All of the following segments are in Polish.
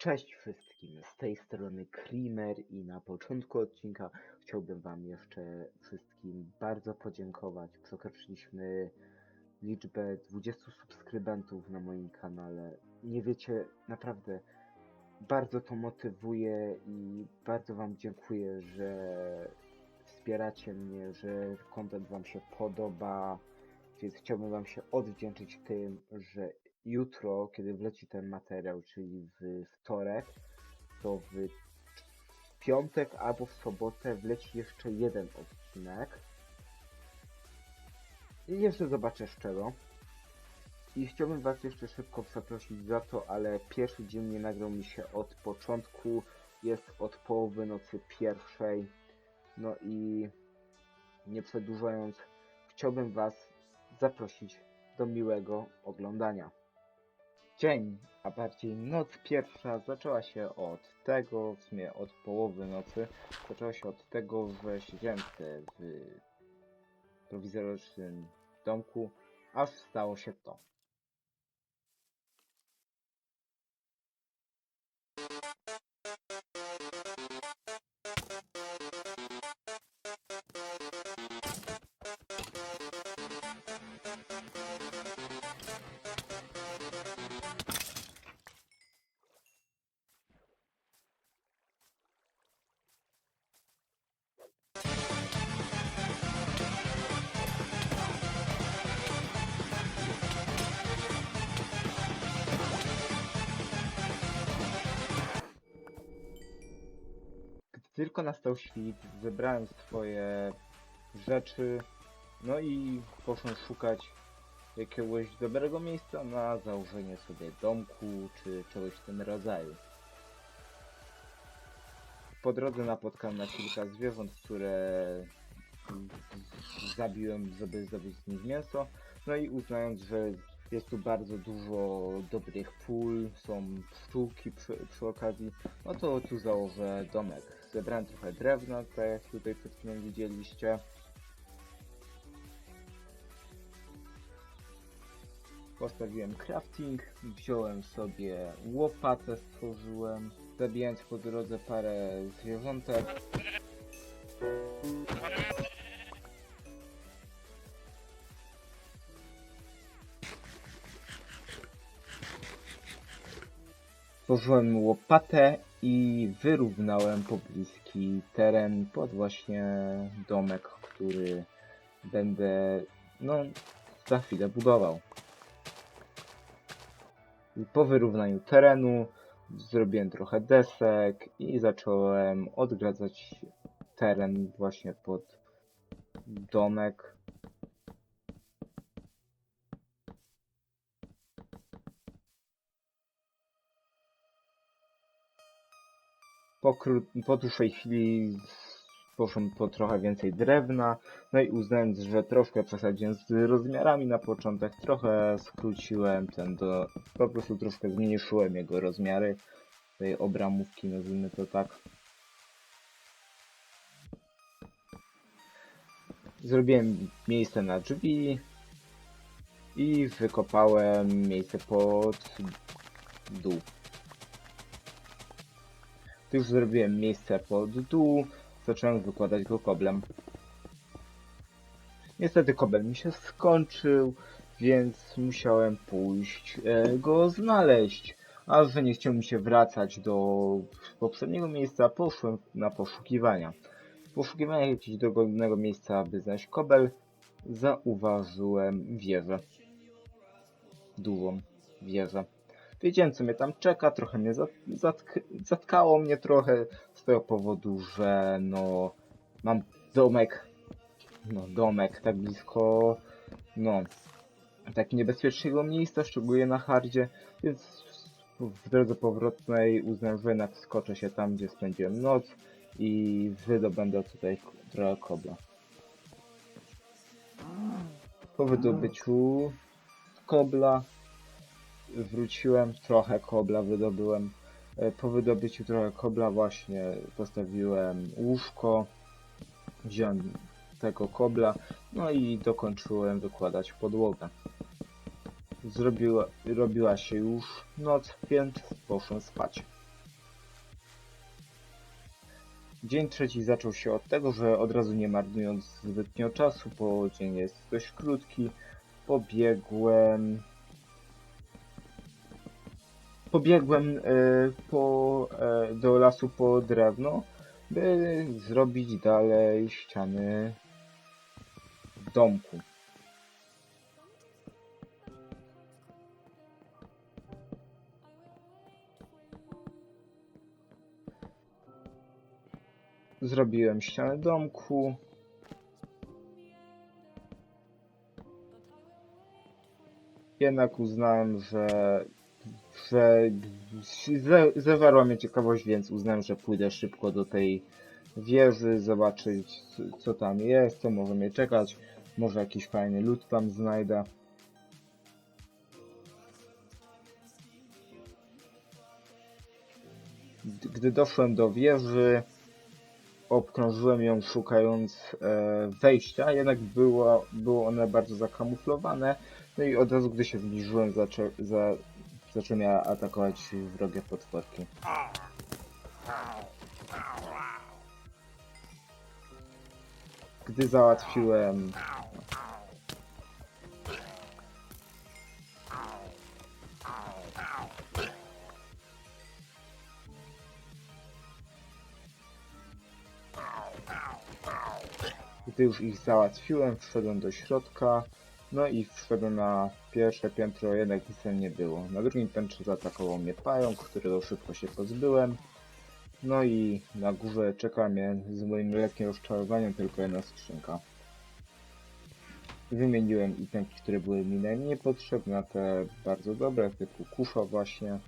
Cześć wszystkim, z tej strony Krimer i na początku odcinka chciałbym wam jeszcze wszystkim bardzo podziękować. Przekroczyliśmy liczbę 20 subskrybentów na moim kanale. Nie wiecie, naprawdę bardzo to motywuje i bardzo wam dziękuję, że wspieracie mnie, że content wam się podoba. Więc chciałbym wam się odwdzięczyć tym, że jutro, kiedy wleci ten materiał, czyli w wtorek, to w piątek albo w sobotę wleci jeszcze jeden odcinek. I jeszcze zobaczę z czego. I chciałbym was jeszcze szybko zaprosić za to, ale pierwszy dzień nie nagrał mi się od początku. Jest od połowy nocy pierwszej. No i nie przedłużając, chciałbym was zaprosić do miłego oglądania. Dzień, a bardziej noc pierwsza zaczęła się od tego, w sumie od połowy nocy, zaczęła się od tego, że siedziałem w prowizorycznym domku, aż stało się to. Tylko nastał świt, zebrałem swoje rzeczy, no i poszłem szukać jakiegoś dobrego miejsca na założenie sobie domku, czy czegoś w tym rodzaju. Po drodze napotkałem na kilka zwierząt, które zabiłem, żeby zdobyć z nich mięso, no i uznając, że jest tu bardzo dużo dobrych pól, są pszczółki przy, przy okazji, no to tu założę domek. Zebrałem trochę drewna, tak jak tutaj przed chwilą widzieliście. Postawiłem crafting, wziąłem sobie łopatę, stworzyłem, zabijając po drodze parę zwierzątek. Stworzyłem łopatę i wyrównałem pobliski teren pod właśnie domek, który będę no za chwilę budował. I po wyrównaniu terenu zrobiłem trochę desek i zacząłem odgradzać teren właśnie pod domek. Po, po dłuższej chwili poszłem po trochę więcej drewna, no i uznając, że troszkę przesadziłem z rozmiarami na początek, trochę skróciłem ten do... po prostu troszkę zmniejszyłem jego rozmiary tej obramówki, nazwijmy to tak. Zrobiłem miejsce na drzwi i wykopałem miejsce pod dół. Tu już zrobiłem miejsce pod dół, zacząłem wykładać go koblem. Niestety kobel mi się skończył, więc musiałem pójść e, go znaleźć. A że nie chciał mi się wracać do poprzedniego miejsca, poszłem na poszukiwania. W poszukiwaniach jakiegoś dogodnego miejsca, aby znaleźć kobel, zauważyłem wieżę. Dużą wieżę. Wiedziałem, co mnie tam czeka, trochę mnie zat zatk zatkało mnie trochę z tego powodu, że no mam domek, no domek tak blisko, no tak niebezpiecznego miejsca, szczególnie na hardzie, więc w drodze powrotnej uznałem, że jednak skoczę się tam, gdzie spędziłem noc i wydobędę tutaj trochę kobla. Po wydobyciu kobla wróciłem, trochę kobla wydobyłem. E, Po wydobyciu trochę kobla właśnie postawiłem łóżko, wziąłem tego kobla, no i dokończyłem wykładać podłogę. Zrobiła, robiła się już noc, więc poszłem spać. Dzień trzeci zaczął się od tego, że od razu nie marnując zbytnio czasu, bo dzień jest dość krótki, pobiegłem. Pobiegłem e, po, e, do lasu po drewno, by zrobić dalej ściany w domku. Zrobiłem ścianę domku. Jednak uznałem, że, że ze, zewarła mnie ciekawość, więc uznałem, że pójdę szybko do tej wieży, zobaczyć co- tam jest, co może mnie czekać. Może jakiś fajny lód tam znajdę. Gdy- Gdy doszłem do wieży, obkrążyłem ją szukając e, wejścia, jednak było, było one bardzo zakamuflowane. No i od razu, gdy się zbliżyłem, zaczę, za, zacząłem ja atakować wrogie potworki. Gdy załatwiłem Gdy już ich załatwiłem, wszedłem do środka, no i wszedłem na pierwsze piętro, jednak nic tam nie było. Na drugim piętrze zaatakował mnie pająk, którego szybko się pozbyłem. No i na górze czeka mnie z moim lekkim rozczarowaniem tylko jedna skrzynka. Wymieniłem itemki, które były mi najmniej potrzebne, te bardzo dobre, typu kusza właśnie.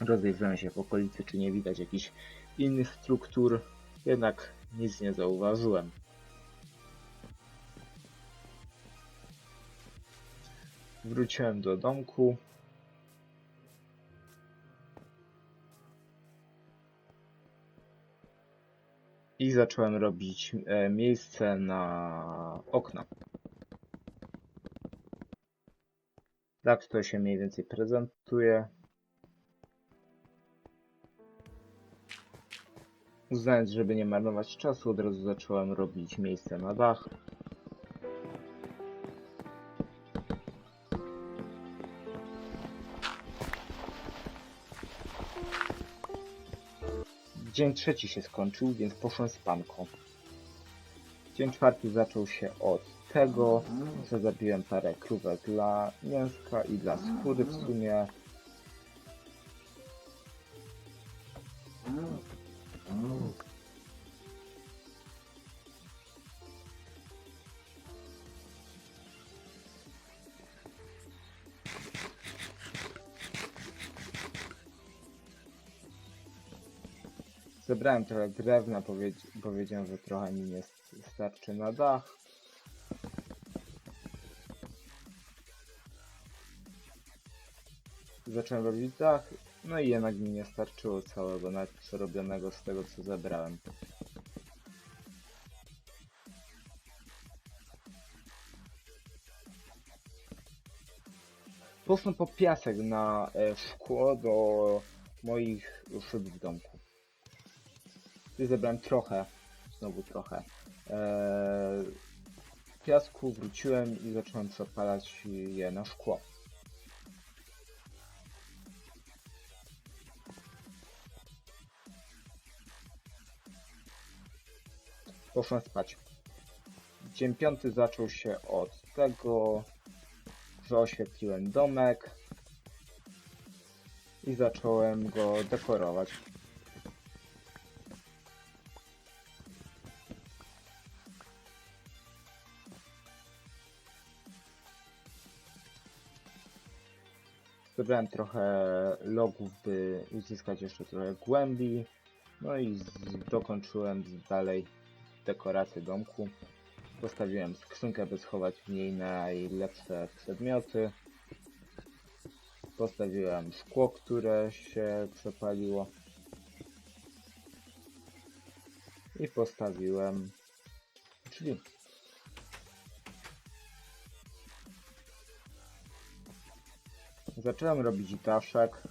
Rozejrzałem się w okolicy, czy nie widać jakichś innych struktur, jednak nic nie zauważyłem. Wróciłem do domku. I zacząłem robić e, miejsce na okna. Tak to się mniej więcej prezentuje. Uznając, żeby nie marnować czasu, od razu zacząłem robić miejsce na dach. Dzień trzeci się skończył, więc poszłem spanko. Dzień czwarty zaczął się od tego, że zabiłem parę krówek dla mięska i dla skóry w sumie. Zebrałem trochę drewna, powiedzi powiedziałem, że trochę mi nie starczy na dach. Zacząłem robić dach, no i jednak mi nie starczyło całego, nawet przerobionego z tego co zebrałem. Poszłem po piasek na e, szkło do moich szyb w domku. Tu zebrałem trochę, znowu trochę. Eee, piasku wróciłem i zacząłem przepalać je na szkło. Poszłem spać. Dzień piąty zaczął się od tego, że oświetliłem domek i zacząłem go dekorować. Zebrałem trochę logów, by uzyskać jeszcze trochę głębi. No i dokończyłem dalej dekorację domku. Postawiłem skrzynkę, by schować w niej najlepsze przedmioty. Postawiłem szkło, które się przepaliło. I postawiłem drzwi. Zacząłem robić daszek.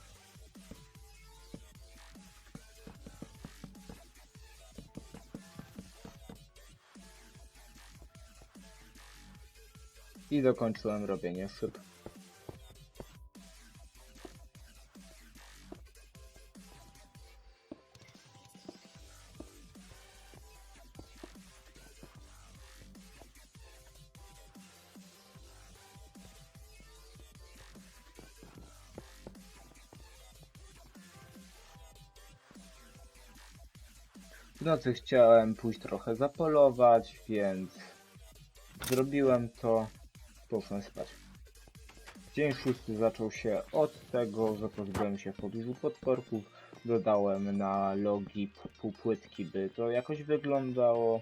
I dokończyłem robienie szyb. W nocy chciałem pójść trochę zapolować, więc zrobiłem to. Poszłem spać. Dzień szósty zaczął się od tego, że pozbyłem się pobliżu potworków. Dodałem na logi półpłytki, by to jakoś wyglądało.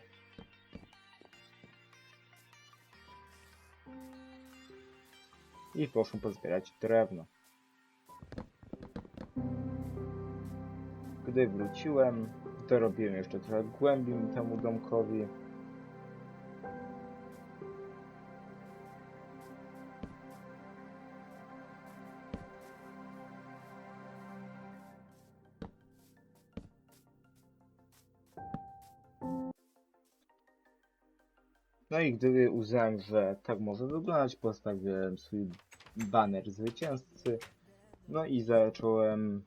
I poszłem pozbierać drewno. Gdy wróciłem, dorobiłem jeszcze trochę głębi temu domkowi. No i gdy uznałem, że tak może wyglądać, postawiłem swój baner zwycięzcy. No i zacząłem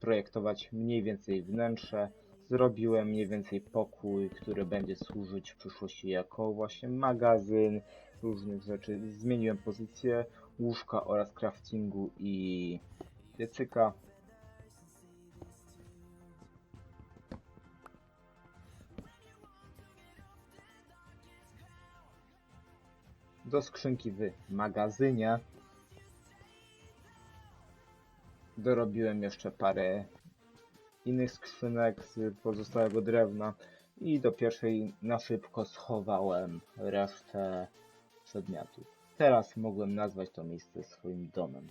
projektować mniej więcej wnętrze. Zrobiłem mniej więcej pokój, który będzie służyć w przyszłości jako właśnie magazyn różnych rzeczy. Zmieniłem pozycję łóżka oraz craftingu i piecyka. Do skrzynki w magazynie dorobiłem jeszcze parę innych skrzynek z pozostałego drewna i do pierwszej na szybko schowałem resztę przedmiotów. Teraz mogłem nazwać to miejsce swoim domem.